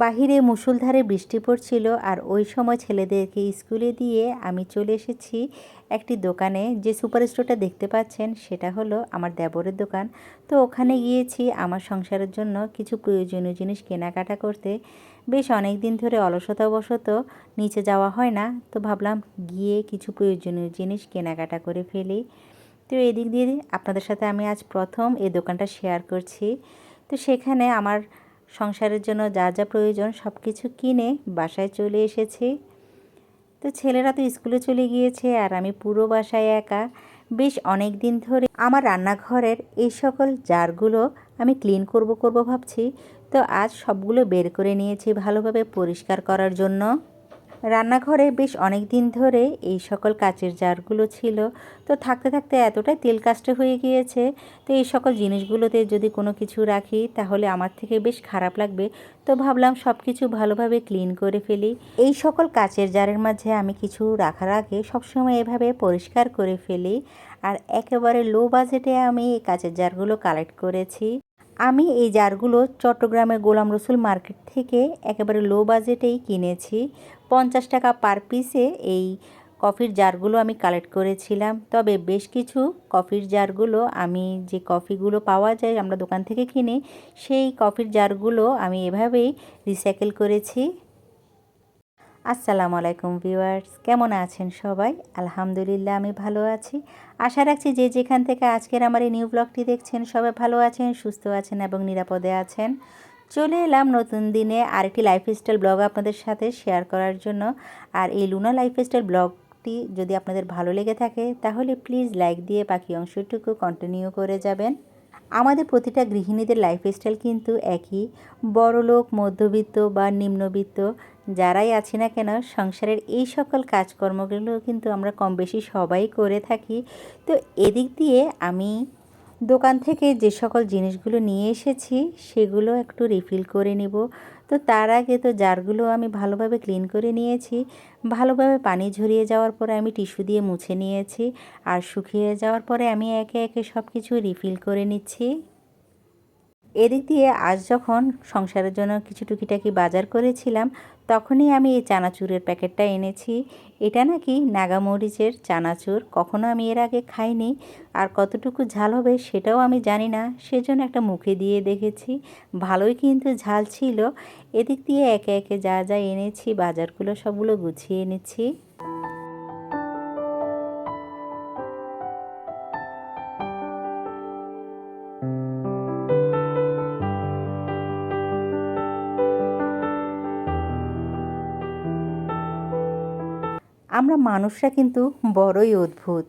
বাহিরে মুষলধারে বৃষ্টি পড়ছিল আর ওই সময় ছেলেদেরকে স্কুলে দিয়ে আমি চলে এসেছি একটি দোকানে। যে সুপার স্টোরটা দেখতে পাচ্ছেন সেটা হলো আমার দেবরের দোকান। তো ওখানে গিয়েছি আমার সংসারের জন্য কিছু প্রয়োজনীয় জিনিস কেনাকাটা করতে। বেশ অনেক দিন ধরে অলসতাবশত নিচে যাওয়া হয় না, তো ভাবলাম গিয়ে কিছু প্রয়োজনীয় জিনিস কেনাকাটা করে ফেলি। তো এদিক দিয়ে আপনাদের সাথে আমি আজ প্রথম এই দোকানটা শেয়ার করছি। তো সেখানে আমার সংসারের জন্য যা যা প্রয়োজন সব কিছু কিনে বাসায় চলে এসেছি। তো ছেলেরা তো স্কুলে চলে গিয়েছে আর আমি পুরো বাসায় একা। বেশ অনেক দিন ধরে আমার রান্নাঘরের এই সকল জারগুলো আমি ক্লিন করব করব ভাবছি। তো আজ সবগুলো বের করে নিয়েছি ভালোভাবে পরিষ্কার করার জন্য। রান্নাঘরে বেশ অনেক দিন ধরে এই সকল কাচের জারগুলো ছিল। তো থাকতে থাকতে এতটাই তেল কাস্টে হয়ে গিয়েছে। তো এই সকল জিনিসগুলোতে যদি কোনো কিছু রাখি, তাহলে আমার থেকে বেশ খারাপ লাগবে। তো ভাবলাম সব কিছু ভালোভাবে ক্লিন করে ফেলি। এই সকল কাচের জারের মাঝে আমি কিছু রাখার আগে সবসময় এভাবে পরিষ্কার করে ফেলি। আর একেবারে লো বাজেটে আমি এই কাচের জারগুলো কালেক্ট করেছি। আমি এই জারগুলো চট্টগ্রামের গোলাম রসুল মার্কেট থেকে একেবারে লো বাজেটেই কিনেছি। পঞ্চাশ টাকা পার পিসে এই কফির জারগুলো আমি কালেক্ট করেছিলাম। তবে বেশ কিছু কফির জারগুলো আমি যে কফিগুলো পাওয়া যায় আমরা দোকান থেকে কিনে, সেই কফির জারগুলো আমি এভাবেই রিসাইকেল করেছি। আসসালামু আলাইকুম ভিউয়ার্স কেমন আছেন সবাই? আলহামদুলিল্লাহ, আমি ভালো আছি। আশা রাখছি যে যেখান থেকে আজকের আমার এই নিউ ব্লগটি দেখছেন, সবাই ভালো আছেন, সুস্থ আছেন এবং নিরাপদে আছেন। চলে এলাম নতুন দিনে আরেকটি লাইফস্টাইল ব্লগ আপনাদের সাথে শেয়ার করার জন্য। আর এই লুনা লাইফস্টাইল ব্লগটি যদি আপনাদের ভালো লেগে থাকে, তাহলে প্লিজ লাইক দিয়ে বাকি অংশটুকু কন্টিনিউ করে যাবেন। আমাদের প্রতিটা গৃহিণীদের লাইফস্টাইল কিন্তু একই। বড়লোক, মধ্যবিত্ত বা নিম্নবিত্ত, যারাই আছি না কেন, সংসারের এই সকল কাজকর্মগুলো কিন্তু আমরা কম বেশি সবাই করে থাকি। তো এদিক দিয়ে আমি দোকান থেকে যে সকল জিনিসগুলো নিয়ে এসেছি, সেগুলো একটু রিফিল করে নেব। তো তার আগে তো জারগুলো আমি ভালোভাবে ক্লিন করে নিয়েছি। ভালোভাবে পানি ঝরিয়ে যাওয়ার পরে আমি টিস্যু দিয়ে মুছে নিয়েছি। আর শুকিয়ে যাওয়ার পরে আমি একে একে সব কিছু রিফিল করে নিচ্ছি। এদিক দিয়ে আজ যখন সংসারের জন্য কিছু টুকিটাকি বাজার করেছিলাম তখনই আমি এই চানাচুরের প্যাকেটটা এনেছি। এটা নাকি নাগামরিচের চানাচুর? কখনো আমি এর আগে খাইনি। আর কতটুকু ঝাল হবে সেটাও আমি জানি না। সেজন্য একটা মুখে দিয়ে দেখেছি। ভালোই কিন্তু ঝাল ছিল। এদিক দিয়ে একে একে যা যা এনেছি, বাজারগুলো সবগুলো গুছিয়ে এনেছি। মানুষরা কিন্তু বড়ই অদ্ভুত।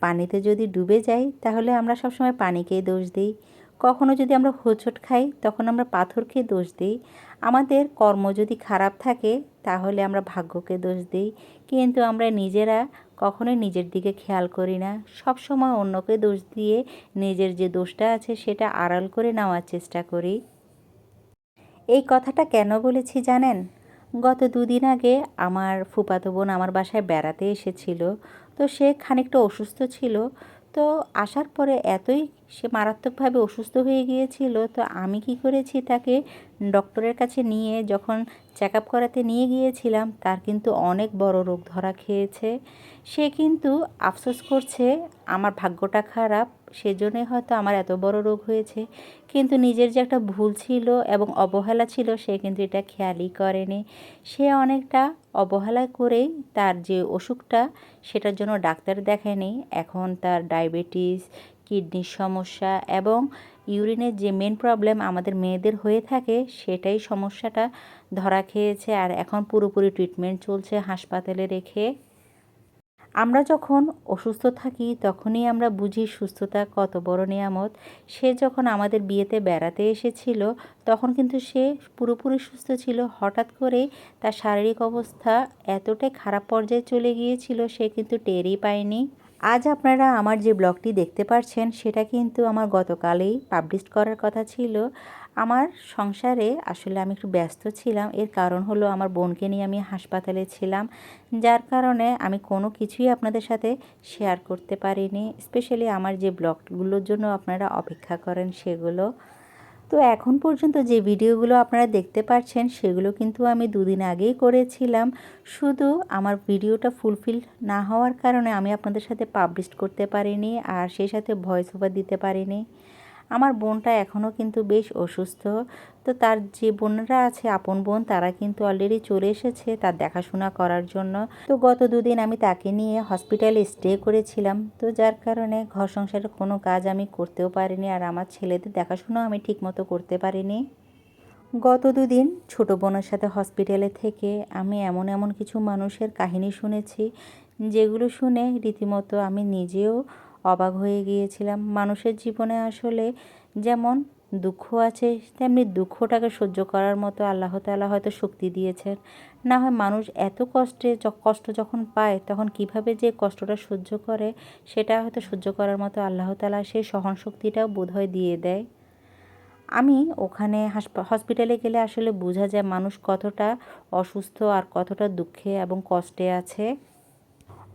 পানিতে যদি ডুবে যাই, তাহলে আমরা সবসময় পানিকেই দোষ দিই। কখনো যদি আমরা হোঁচট খাই, তখন আমরা পাথরকে দোষ দিই। আমাদের কর্ম যদি খারাপ থাকে, তাহলে আমরা ভাগ্যকে দোষ দিই। কিন্তু আমরা নিজেরা কখনোই নিজের দিকে খেয়াল করি না। সব সময় অন্যকে দোষ দিয়ে নিজের যে দোষটা আছে, সেটা আড়াল করে নেওয়ার চেষ্টা করি। এই কথাটা কেন বলেছি জানেন? গত দুদিন আগে আমার ফুপাতো বোন আমার বাসায় বেড়াতে এসেছিল, তো সে খানিকটা অসুস্থ ছিল। তো আসার পরে এতই সে মারাত্মকভাবে অসুস্থ হয়ে গিয়েছিল, তো আমি কি করেছি তাকে ডক্টরের কাছে নিয়ে যখন চেক আপ করাতে নিয়ে গিয়েছিলাম, তার কিন্তু অনেক বড় রোগ ধরা খেয়েছে। সে কিন্তু আফসোস করছে, আমার ভাগ্যটা খারাপ সেজন্যই হয়তো আমার এত বড় রোগ হয়েছে। কিন্তু নিজের যে একটা ভুল ছিল এবং অবহেলা ছিল, সে কিন্তু এটা খেয়ালই করেনি। সে অনেকটা অবহেলা করেই তার যে অসুখটা, সেটার জন্য ডাক্তার দেখেনি এখন তার ডায়াবেটিস, কিডনির সমস্যা এবং ইউরিনের যে মেন প্রবলেম আমাদের মেয়েদের হয়ে থাকে, সেটাই সমস্যাটা ধরা খেয়েছে। আর এখন পুরোপুরি ট্রিটমেন্ট চলছে হাসপাতালে রেখে। আমরা যখন অসুস্থ থাকি, তখনই আমরা বুঝি সুস্থতা কত বড় নিয়ামত। সে যখন আমাদের বিয়েতে বেড়াতে এসেছিল, তখন কিন্তু সে পুরোপুরি সুস্থ ছিল। হঠাৎ করে তার শারীরিক অবস্থা এতটাই খারাপ পর্যায়ে চলে গিয়েছিল, সে কিন্তু টেরই পায়নি। আজ আপনারা আমার যে ব্লগটি দেখতে পাচ্ছেন সেটা কিন্তু আমার গতকালেই পাবলিশ করার কথা ছিল। আমার সংসারে আসলে আমি একটু ব্যস্ত ছিলাম। এর কারণ হলো আমার বোনকে নিয়ে আমি হাসপাতালে ছিলাম, যার কারণে আমি কোনো কিছুই আপনাদের সাথে শেয়ার করতে পারিনি। স্পেশালি আমার যে ব্লগগুলোর জন্য আপনারা অপেক্ষা করেন, সেগুলো তো এখন পর্যন্ত যে ভিডিওগুলো আপনারা দেখতে পাচ্ছেন সেগুলো কিন্তু আমি দুদিন আগেই করেছিলাম। শুধু আমার ভিডিওটা ফুলফিল না হওয়ার কারণে আমি আপনাদের সাথে পাবলিশ করতে পারিনি, আর সেই সাথে ভয়েস ওভার দিতে পারিনি। আমার বোনটা এখনও কিন্তু বেশ অসুস্থ। তো তার যে বোনরা আছে, আপন বোন, তারা কিন্তু অলরেডি চলে এসেছে তার দেখাশোনা করার জন্য। তো গত দুদিন আমি তাকে নিয়ে হসপিটালে স্টে করেছিলাম। তো যার কারণে ঘর সংসারের কোনো কাজ আমি করতেও পারিনি আর আমার ছেলেদের দেখাশোনাও আমি ঠিকমতো করতে পারিনি। গত দুদিন ছোটো বোনের সাথে হসপিটালে থেকে আমি এমন এমন কিছু মানুষের কাহিনী শুনেছি, যেগুলো শুনে রীতিমতো আমি নিজেও অবাক হয়ে গিয়েছিলাম। মানুষের জীবনে আসলে যেমন দুঃখ আছে, তেমনি দুঃখটাকে সহ্য করার মতো আল্লাহ তালা হয়তো শক্তি দিয়েছেন। না হয় মানুষ এত কষ্টে কষ্ট যখন পায়, তখন কীভাবে যে কষ্টটা সহ্য করে, সেটা হয়তো সহ্য করার মতো আল্লাহ তালা সেই সহন শক্তিটাও বোধহয় দিয়ে দেয়। আমি ওখানে হসপিটালে গেলে আসলে বোঝা যায় মানুষ কতটা অসুস্থ আর কতটা দুঃখে এবং কষ্টে আছে।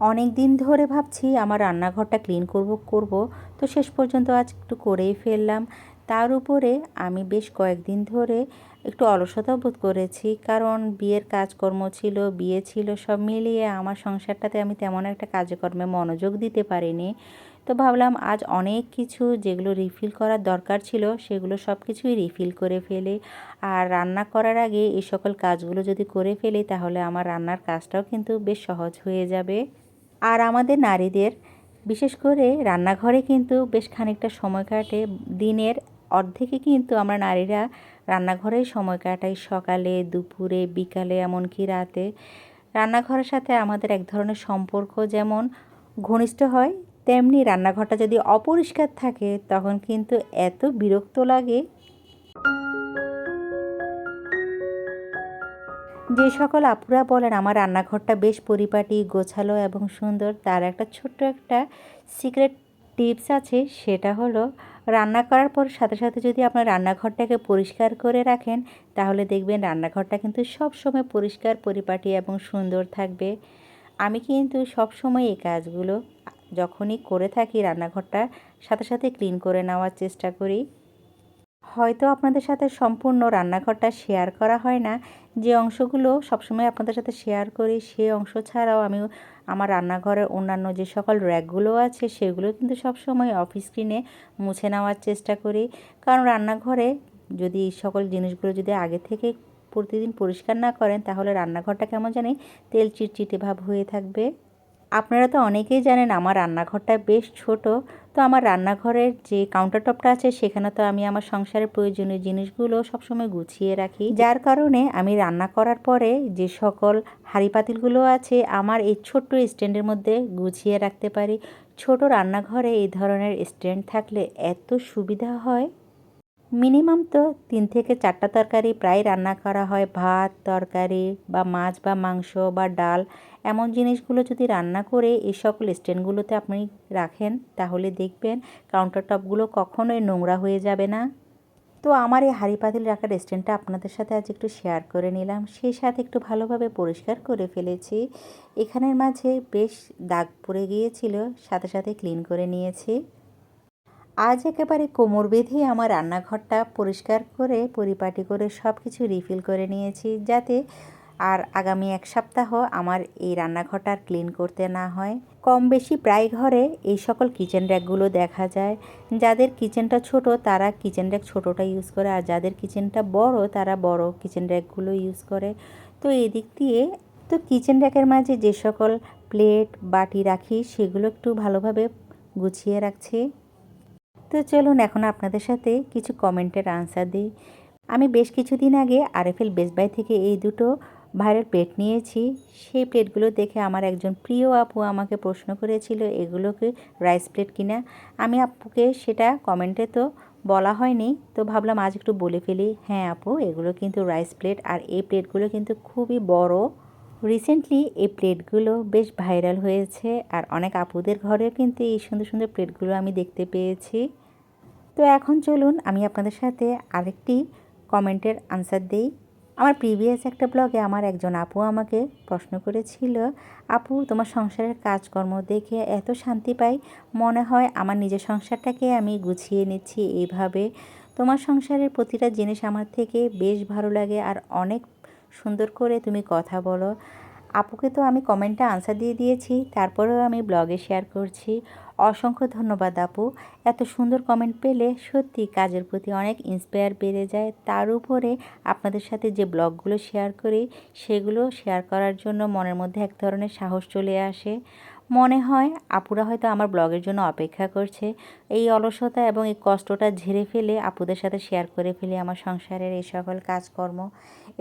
অনেক দিন ধরে ভাবছি আমার রান্নাঘরটা ক্লিন করব করব। তো শেষ পর্যন্ত আজ একটু করেই ফেললাম। তার উপরে আমি বেশ কয়েকদিন ধরে একটু অলসতা বোধ করেছি, কারণ বিয়ের কাজকর্ম ছিল, বিয়ে ছিল, সব মিলিয়ে আমার সংসারটাতে আমি তেমন একটা কাজকর্মে মনোযোগ দিতে পারিনি। তো ভাবলাম আজ অনেক কিছু যেগুলো রিফিল করার দরকার ছিল, সেগুলো সব কিছুই রিফিল করে ফেলি। আর রান্না করার আগে এই সকল কাজগুলো যদি করে ফেলি, তাহলে আমার রান্নার কাজটাও কিন্তু বেশ সহজ হয়ে যাবে। আর আমাদের নারীদের, বিশেষ করে রান্নাঘরে কিন্তু বেশ খানিকটা সময় কাটে। দিনের অর্ধেকে কিন্তু আমরা নারীরা রান্নাঘরেই সময় কাটাই, সকালে, দুপুরে, বিকালে, এমনকি রাতে। রান্নাঘরের সাথে আমাদের এক ধরনের সম্পর্ক যেমন ঘনিষ্ঠ হয়, তেমনি রান্নাঘরটা যদি অপরিষ্কার থাকে, তখন কিন্তু এত বিরক্ত লাগে যে সকল আপুরা বলেন, আমার রান্নাঘরটা বেশ পরিপাটি, গোছালো এবং সুন্দর। তার একটা ছোট্ট একটা সিক্রেট টিপস আছে, সেটা হলো রান্না করার পর সাথে সাথে যদি আপনার রান্নাঘরটাকে পরিষ্কার করে রাখেন, তাহলে দেখবেন রান্নাঘরটা কিন্তু সব সময় পরিষ্কার, পরিপাটি এবং সুন্দর থাকবে। আমি কিন্তু সব সময় এই কাজগুলো যখনই করে থাকি রান্নাঘরটা, সাথে সাথে ক্লিন করে নেওয়ার চেষ্টা করি। হয়তো আপনাদের সাথে সম্পূর্ণ রান্নাঘরটা শেয়ার করা হয় না যে অংশগুলো সবসময় আপনাদের সাথে শেয়ার করি, সে অংশ ছাড়াও আমি আমার রান্নাঘরের অন্যান্য যে সকল র্যাকগুলো আছে, সেগুলো কিন্তু সবসময় অফিস স্ক্রিনে মুছে নেওয়ার চেষ্টা করি। কারণ রান্নাঘরে যদি এই সকল জিনিসগুলো যদি আগে থেকে প্রতিদিন পরিষ্কার না করেন, তাহলে রান্নাঘরটা কেমন জানি তেল চিটচিটে ভাব হয়ে থাকবে। আপনারা তো অনেকেই জানেন আমার রান্নাঘরটা বেশ ছোট, তো আমার রান্নাঘরের যে কাউন্টার টপটা আছে সেখানে তো আমি আমার সংসারের প্রয়োজনীয় জিনিসগুলো সবসময় গুছিয়ে রাখি। যার কারণে আমি রান্না করার পরে যে সকল হাঁড়ি পাতিলগুলো আছে আমার এই ছোট্ট স্ট্যান্ডের মধ্যে গুছিয়ে রাখতে পারি। ছোট রান্নাঘরে এই ধরনের স্ট্যান্ড থাকলে এত সুবিধা হয়। মিনিমাম তো তিন থেকে চারটা তরকারি প্রায় রান্না করা হয়। ভাত, তরকারি বা মাছ বা মাংস বা ডাল, এমন জিনিসগুলো যদি রান্না করে এই সকল স্ট্যান্ডগুলোতে আপনি রাখেন, তাহলে দেখবেন কাউন্টার টপগুলো কখনোই নোংরা হয়ে যাবে না। তো আমার এই হাঁড়ি পাতিল রাখার স্ট্যান্ডটা আপনাদের সাথে আজ একটু শেয়ার করে নিলাম। সেই সাথে একটু ভালোভাবে পরিষ্কার করে ফেলেছি। এখানের মাঝে বেশ দাগ পড়ে গিয়েছিল, সাথে সাথে ক্লিন করে নিয়েছি। আজ একেবারে কোমর বেঁধে আমার রান্নাঘরটা পরিষ্কার করে, পরিপাটি করে সব কিছু রিফিল করে নিয়েছি যাতে আর আগামী এক সপ্তাহ আমার এই রান্নাঘরটা ক্লিন করতে না হয়। কম বেশি প্রায় ঘরে এই সকল কিচেন র্যাকগুলো দেখা যায়। যাদের কিচেনটা ছোট, তারা কিচেন র্যাক ছোটোটা ইউজ করে আর যাদের কিচেনটা বড়, তারা বড় কিচেন র্যাকগুলো ইউজ করে। তো এদিক দিয়ে, তো কিচেন র্যাকের মাঝে যে সকল প্লেট বাটি রাখি, সেগুলো একটু ভালোভাবে গুছিয়ে রাখছি। তো চলুন এখন আপনাদের সাথে কিছু কমেন্টের আনসার দিই। আমি বেশ কিছুদিন আগে আরএফএল বেস্ট বাই থেকে এই দুটো ভাইরাল প্লেট নিয়েছি। সেই প্লেটগুলো দেখে আমার একজন প্রিয় আপু আমাকে প্রশ্ন করেছিল এগুলোকে রাইস প্লেট কিনা? আমি আপুকে সেটা কমেন্টে তো বলা হয়নি, তো ভাবলাম আজ একটু বলে ফেলি। হ্যাঁ আপু, এগুলো কিন্তু রাইস প্লেট আর এই প্লেটগুলো কিন্তু খুবই বড় রিসেন্টলি এই প্লেটগুলো বেশ ভাইরাল হয়েছে আর অনেক আপুদের ঘরেও কিন্তু এই সুন্দর সুন্দর প্লেটগুলো আমি দেখতে পেয়েছি। তো এখন চলুন আমি আপনাদের সাথে আরেকটি কমেন্টের আনসার দিই। আমার প্রিভিয়াস একটা ব্লগে আমার একজন আপু আমাকে প্রশ্ন করেছিল, আপু, তোমার সংসারের কাজকর্ম দেখে এত শান্তি পাই, মনে হয় আমার নিজের সংসারটাকে আমি গুছিয়ে নিচ্ছি এইভাবে। তোমার সংসারের প্রতিটা জিনিস আমার থেকে বেশ ভালো লাগে আর অনেক সুন্দর করে তুমি কথা বলো। আপুকে তো আমি কমেন্টটা আনসার দিয়ে দিয়েছি, তারপরেও আমি ব্লগে শেয়ার করছি। অসংখ্য ধন্যবাদ আপু। এত সুন্দর কমেন্ট পেলে সত্যি কাজের প্রতি অনেক ইন্সপায়ার বেড়ে যায়। তার উপরে আপনাদের সাথে যে ব্লগগুলো শেয়ার করি, সেগুলো শেয়ার করার জন্য মনের মধ্যে এক ধরনের সাহস চলে আসে। মনে হয় আপুরা হয়তো আমার ব্লগের জন্য অপেক্ষা করছে। এই অলসতা এবং এই কষ্টটা ঝেড়ে ফেলে আপুদের সাথে শেয়ার করে ফেলে আমার সংসারের এই সকল কাজকর্ম।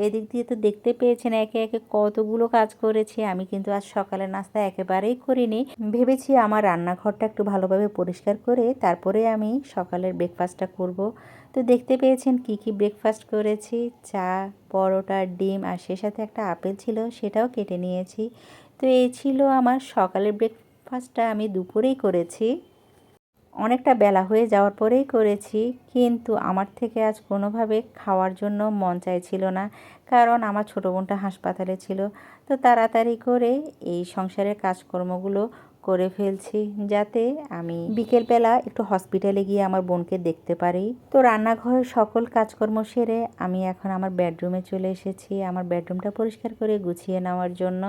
এদিক দিয়ে তো দেখতে পেয়েছেন একে একে কতগুলো কাজ করেছি, আমি কিন্তু আজ সকালের নাস্তা একেবারেই করিনি। ভেবেছি আমার রান্নাঘরটা একটু ভালোভাবে পরিষ্কার করে তারপরে আমি সকালের ব্রেকফাস্টটা করব। তো দেখতে পেয়েছেন কি কি ব্রেকফাস্ট করেছি, চা, পরোটা, ডিম আর সে সাথে একটা আপেল ছিল, সেটাও কেটে নিয়েছি। তো এই ছিল আমার সকালের ব্রেকফাস্টটা আমি দুপুরেই করেছি। অনেকটা বেলা হয়ে যাওয়ার পরেই করেছি, কিন্তু আমার থেকে আজ কোনোভাবে খাওয়ার জন্য মন চাইছিল না, কারণ আমার ছোটো বোনটা হাসপাতালে ছিল। তো তাড়াতাড়ি করে এই সংসারের কাজকর্মগুলো করে ফেলছি, যাতে আমি বিকেলবেলা একটু হসপিটালে গিয়ে আমার বোনকে দেখতে পারি। তো রান্নাঘরের সকল কাজকর্ম সেরে আমি এখন আমার বেডরুমে চলে এসেছি। আমার বেডরুমটা পরিষ্কার করে গুছিয়ে নেওয়ার জন্য।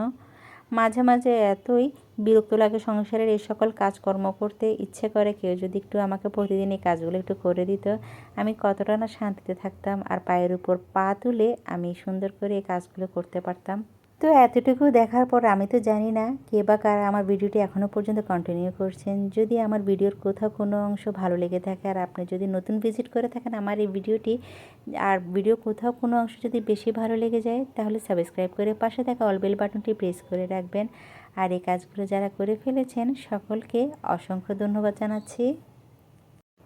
মাঝে মাঝে এতই বিরক্ত লাগে সংসারের এই সকল কাজকর্ম করতে। ইচ্ছে করে কেউ যদি একটু আমাকে প্রতিদিন এই কাজগুলো একটু করে দিত, আমি কতটা না শান্তিতে থাকতাম আর পায়ের উপর পা তুলে আমি সুন্দর করে এই কাজগুলো করতে পারতাম। তো এতটুকু দেখার পর আমি তো জানি না কে বা কারা আমার ভিডিওটি এখনও পর্যন্ত কন্টিনিউ করছেন। যদি আমার ভিডিওর কোথাও কোনো অংশ ভালো লেগে থাকে আর আপনি যদি নতুন ভিজিট করে থাকেন আমার এই ভিডিওটি, আর ভিডিও কোথাও কোনো অংশ যদি বেশি ভালো লেগে যায়, তাহলে সাবস্ক্রাইব করে পাশে থাকা অলবেল বাটনটি প্রেস করে রাখবেন। আর এই কাজগুলো যারা করে ফেলেছেন, সকলকে অসংখ্য ধন্যবাদ জানাচ্ছি।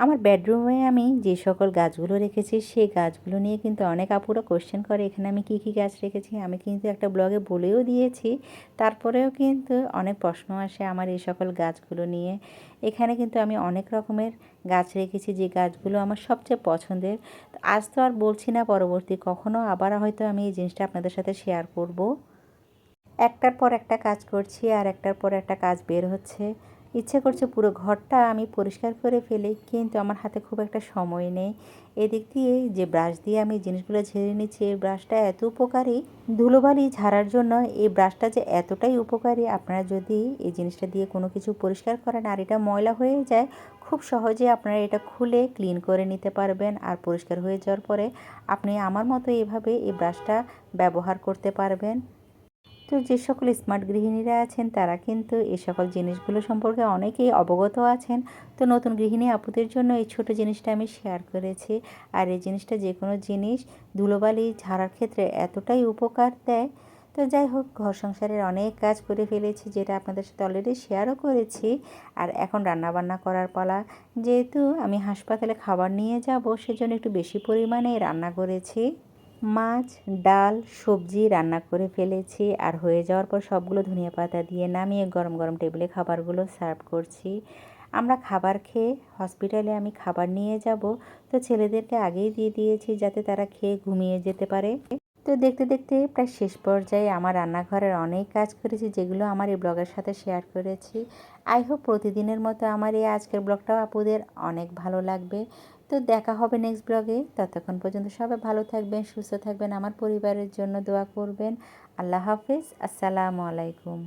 আমার বেডরুমে আমি যে সকল গাছগুলো রেখেছি, সেই গাছগুলো নিয়ে কিন্তু অনেক আপুরা কোশ্চেন করে, এখানে আমি কি কি গাছ রেখেছি? আমি কিন্তু একটা ব্লগে বলেও দিয়েছি। তারপরেও কিন্তু অনেক প্রশ্ন আসে আমার এই সকল গাছগুলো নিয়ে। এখানে কিন্তু আমি অনেক রকমের গাছ রেখেছি, যে গাছগুলো আমার সবচেয়ে পছন্দের। আজ তো আর বলছি না পরবর্তী কখনও আবার হয়তো আমি এই জিনিসটা আপনাদের সাথে শেয়ার করব। একটার পর একটা কাজ করছি, আর একটার পর একটা কাজ বের হচ্ছে। ইচ্ছে করছে পুরো ঘরটা আমি পরিষ্কার করে ফেলি, কিন্তু আমার হাতে খুব একটা সময় নেই। এদিক দিয়ে যে ব্রাশ দিয়ে আমি জিনিসগুলো ঝেড়ে নিচ্ছি, এই ব্রাশটা এত উপকারী। ধুলোবালি ঝাড়ার জন্য এই ব্রাশটা যে এতটাই উপকারী, আপনারা যদি এই জিনিসটা দিয়ে কোনো কিছু পরিষ্কার করেন আর এটা ময়লা হয়ে যায়, খুব সহজে আপনারা এটা খুলে ক্লিন করে নিতে পারবেন আর পরিষ্কার হয়ে যাওয়ার পরে আপনি আমার মতো এভাবে এই ব্রাশটা ব্যবহার করতে পারবেন। তো যে সকল স্মার্ট গৃহিণীরা আছেন, তারা কিন্তু এই সকল জিনিসগুলো সম্পর্কে অনেকেই অবগত আছেন। তো নতুন গৃহিণী আপুদের জন্য এই ছোট জিনিসটা আমি শেয়ার করেছি। আর এই জিনিসটা যে কোনো জিনিস ধুলোবালি ঝাড়ার ক্ষেত্রে এতটাই উপকার দেয়। তো যাই হোক, ঘর সংসারের অনেক কাজ করে ফেলেছি, যেটা আপনাদের সাথে অলরেডি শেয়ারও করেছি। আর এখন রান্নাবান্না করার পালা। যেহেতু আমি হাসপাতালে খাবার নিয়ে যাব, সেজন্য একটু বেশি পরিমাণে রান্না করেছি। মাছ, ডাল, সবজি রান্না করে ফেলেছি আর হয়ে যাওয়ার পর সবগুলো ধনিয়া পাতা দিয়ে নামিয়ে গরম গরম টেবিলে খাবারগুলো সার্ভ করছি। আমরা খাবার খেয়ে হসপিটালে আমি খাবার নিয়ে যাব। তো ছেলেদেরকে আগেই দিয়ে দিয়েছি যাতে তারা খেয়ে ঘুমিয়ে যেতে পারে। তো দেখতে দেখতে প্রায় শেষ পর্যায়ে আমার রান্নাঘরের অনেক কাজ করেছি যেগুলো আমার এই ব্লগের সাথে শেয়ার করেছি। আই হোপ প্রতিদিনের মতো আমার এই আজকের ব্লগটাও আপুদের অনেক ভালো লাগবে। তো দেখা হবে নেক্সট ব্লগে ততক্ষণ পর্যন্ত সবাই ভালো থাকবেন, সুস্থ থাকবেন, আমার পরিবারের জন্য দোয়া করবেন। আল্লাহ হাফিজ, আসসালামু আলাইকুম।